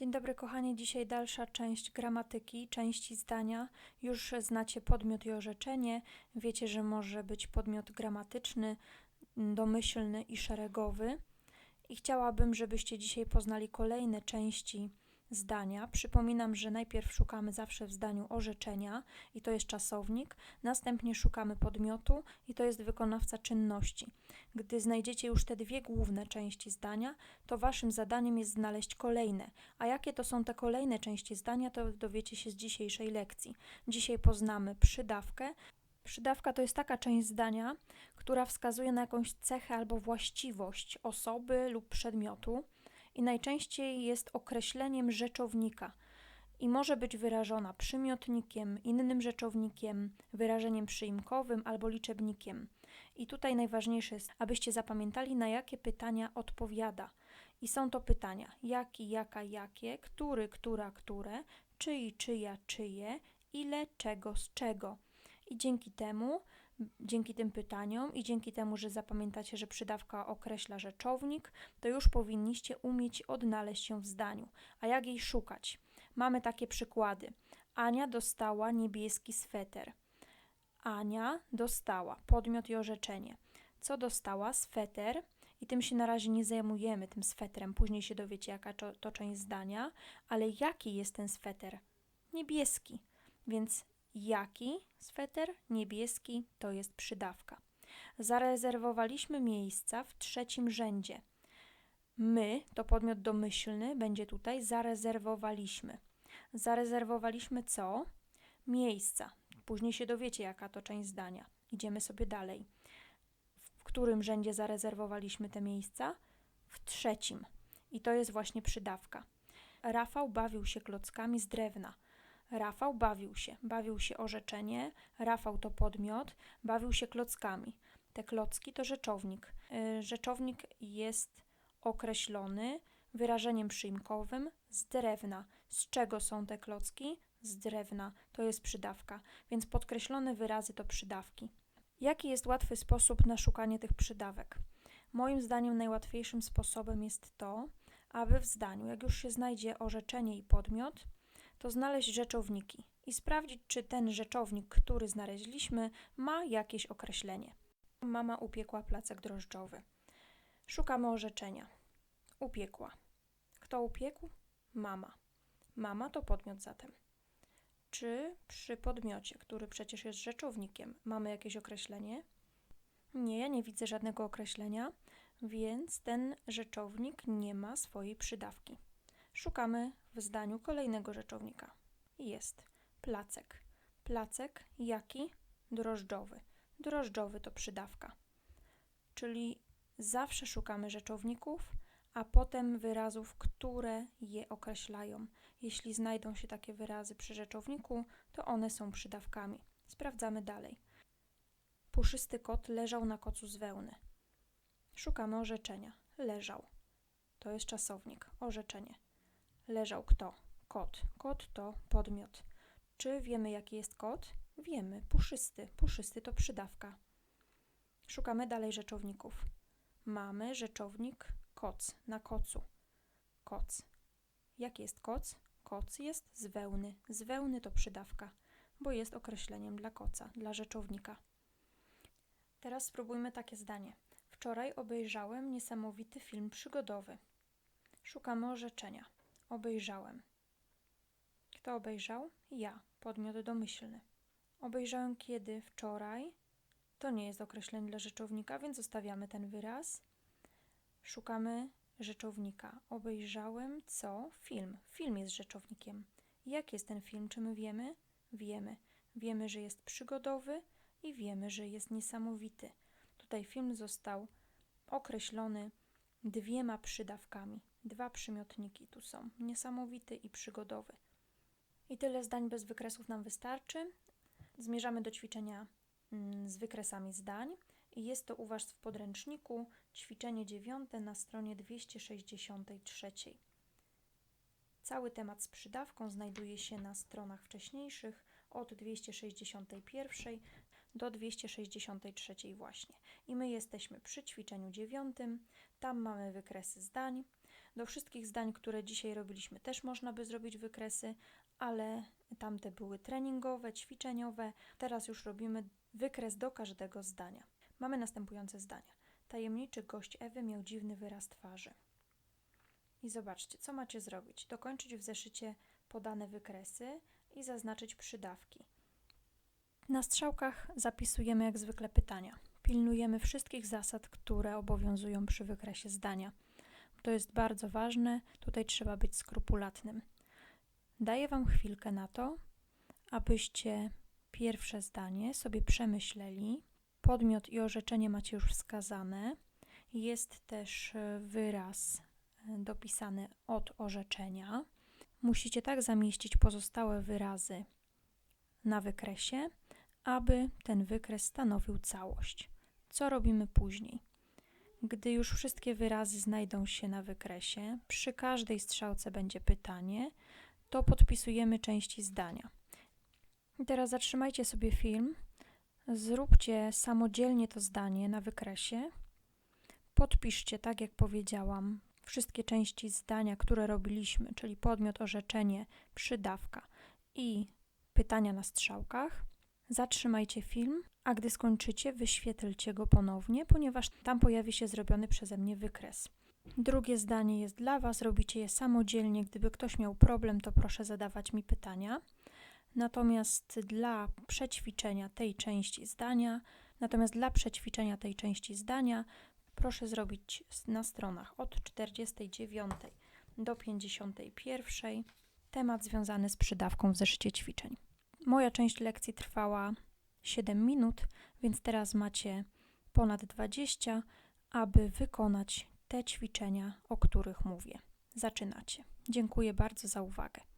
Dzień dobry, kochani. Dzisiaj dalsza część gramatyki, części zdania. Już znacie podmiot i orzeczenie. Wiecie, że może być podmiot gramatyczny, domyślny i szeregowy. I chciałabym, żebyście dzisiaj poznali kolejne części zdania. Przypominam, że najpierw szukamy zawsze w zdaniu orzeczenia i to jest czasownik, następnie szukamy podmiotu i to jest wykonawca czynności. Gdy znajdziecie już te dwie główne części zdania, to waszym zadaniem jest znaleźć kolejne. A jakie to są te kolejne części zdania, to dowiecie się z dzisiejszej lekcji. Dzisiaj poznamy przydawkę. Przydawka to jest taka część zdania, która wskazuje na jakąś cechę albo właściwość osoby lub przedmiotu i najczęściej jest określeniem rzeczownika i może być wyrażona przymiotnikiem, innym rzeczownikiem, wyrażeniem przyimkowym albo liczebnikiem. I tutaj najważniejsze jest, abyście zapamiętali, na jakie pytania odpowiada. I są to pytania: jaki, jaka, jakie, który, która, które, czyi, czyja, czyje, ile, czego, z czego. I dzięki temu dzięki tym pytaniom i dzięki temu, że zapamiętacie, że przydawka określa rzeczownik, to już powinniście umieć odnaleźć się w zdaniu. A jak jej szukać? Mamy takie przykłady. Ania dostała niebieski sweter. Ania dostała podmiot i orzeczenie. Co dostała? Sweter. I tym się na razie nie zajmujemy, tym swetrem. Później się dowiecie, jaka to, to część zdania. Ale jaki jest ten sweter? Niebieski. Więc Jaki sweter? Niebieski to jest przydawka. Zarezerwowaliśmy miejsca w trzecim rzędzie. My, to podmiot domyślny, będzie tutaj zarezerwowaliśmy. Zarezerwowaliśmy co? Miejsca. Później się dowiecie, jaka to część zdania. Idziemy sobie dalej. W którym rzędzie zarezerwowaliśmy te miejsca? W trzecim. I to jest właśnie przydawka. Rafał bawił się klockami z drewna. Rafał bawił się. Bawił się orzeczenie, Rafał to podmiot, bawił się klockami. Te klocki to rzeczownik. Y, rzeczownik jest określony wyrażeniem przyimkowym z drewna. Z czego są te klocki? Z drewna. To jest przydawka. Więc podkreślone wyrazy to przydawki. Jaki jest łatwy sposób na szukanie tych przydawek? Moim zdaniem najłatwiejszym sposobem jest to, aby w zdaniu, jak już się znajdzie orzeczenie i podmiot, to znaleźć rzeczowniki i sprawdzić, czy ten rzeczownik, który znaleźliśmy, ma jakieś określenie. Mama upiekła placek drożdżowy. Szukamy orzeczenia. Upiekła. Kto upiekł? Mama. Mama to podmiot zatem. Czy przy podmiocie, który przecież jest rzeczownikiem, mamy jakieś określenie? Nie, ja nie widzę żadnego określenia, więc ten rzeczownik nie ma swojej przydawki. Szukamy w zdaniu kolejnego rzeczownika. Jest placek. Placek jaki? Drożdżowy. Drożdżowy to przydawka. Czyli zawsze szukamy rzeczowników, a potem wyrazów, które je określają. Jeśli znajdą się takie wyrazy przy rzeczowniku, to one są przydawkami. Sprawdzamy dalej. Puszysty kot leżał na kocu z wełny. Szukamy orzeczenia. Leżał. To jest czasownik. Orzeczenie leżał kto? Kot. Kot to podmiot. Czy wiemy, jaki jest kot? Wiemy. Puszysty. Puszysty to przydawka. Szukamy dalej rzeczowników. Mamy rzeczownik koc na kocu. Koc. Jaki jest koc? Koc jest z wełny. Z wełny to przydawka, bo jest określeniem dla koca, dla rzeczownika. Teraz spróbujmy takie zdanie. Wczoraj obejrzałem niesamowity film przygodowy. Szukamy orzeczenia. Obejrzałem. Kto obejrzał? Ja, podmiot domyślny. Obejrzałem kiedy? Wczoraj. To nie jest określenie dla rzeczownika, więc zostawiamy ten wyraz. Szukamy rzeczownika. Obejrzałem co? Film. Film jest rzeczownikiem. Jak jest ten film? Czy my wiemy? Wiemy. Wiemy, że jest przygodowy i wiemy, że jest niesamowity. Tutaj film został określony dwiema przydawkami. Dwa przymiotniki tu są: niesamowity i przygodowy. I tyle zdań bez wykresów nam wystarczy. Zmierzamy do ćwiczenia mm, z wykresami zdań. I jest to u Was w podręczniku ćwiczenie dziewiąte na stronie 263. Cały temat z przydawką znajduje się na stronach wcześniejszych od 261 do 263 właśnie. I my jesteśmy przy ćwiczeniu dziewiątym. Tam mamy wykresy zdań. Do wszystkich zdań, które dzisiaj robiliśmy, też można by zrobić wykresy, ale tamte były treningowe, ćwiczeniowe. Teraz już robimy wykres do każdego zdania. Mamy następujące zdania. Tajemniczy gość Ewy miał dziwny wyraz twarzy. I zobaczcie, co macie zrobić. Dokończyć w zeszycie podane wykresy i zaznaczyć przydawki. Na strzałkach zapisujemy jak zwykle pytania. Pilnujemy wszystkich zasad, które obowiązują przy wykresie zdania. To jest bardzo ważne, tutaj trzeba być skrupulatnym. Daję Wam chwilkę na to, abyście pierwsze zdanie sobie przemyśleli. Podmiot i orzeczenie macie już wskazane. Jest też e, wyraz e, dopisany od orzeczenia. Musicie tak zamieścić pozostałe wyrazy na wykresie, aby ten wykres stanowił całość. Co robimy później? Gdy już wszystkie wyrazy znajdą się na wykresie, przy każdej strzałce będzie pytanie, to podpisujemy części zdania. Teraz zatrzymajcie sobie film, zróbcie samodzielnie to zdanie na wykresie, podpiszcie, tak jak powiedziałam, wszystkie części zdania, które robiliśmy, czyli podmiot, orzeczenie, przydawka i pytania na strzałkach. Zatrzymajcie film, a gdy skończycie, wyświetlcie go ponownie, ponieważ tam pojawi się zrobiony przeze mnie wykres. Drugie zdanie jest dla Was, robicie je samodzielnie. Gdyby ktoś miał problem, to proszę zadawać mi pytania. Natomiast dla przećwiczenia tej części zdania, natomiast dla przećwiczenia tej części zdania proszę zrobić na stronach od 49 do 51 temat związany z przydawką w zeszycie ćwiczeń. Moja część lekcji trwała 7 minut, więc teraz macie ponad 20, aby wykonać te ćwiczenia, o których mówię. Zaczynacie. Dziękuję bardzo za uwagę.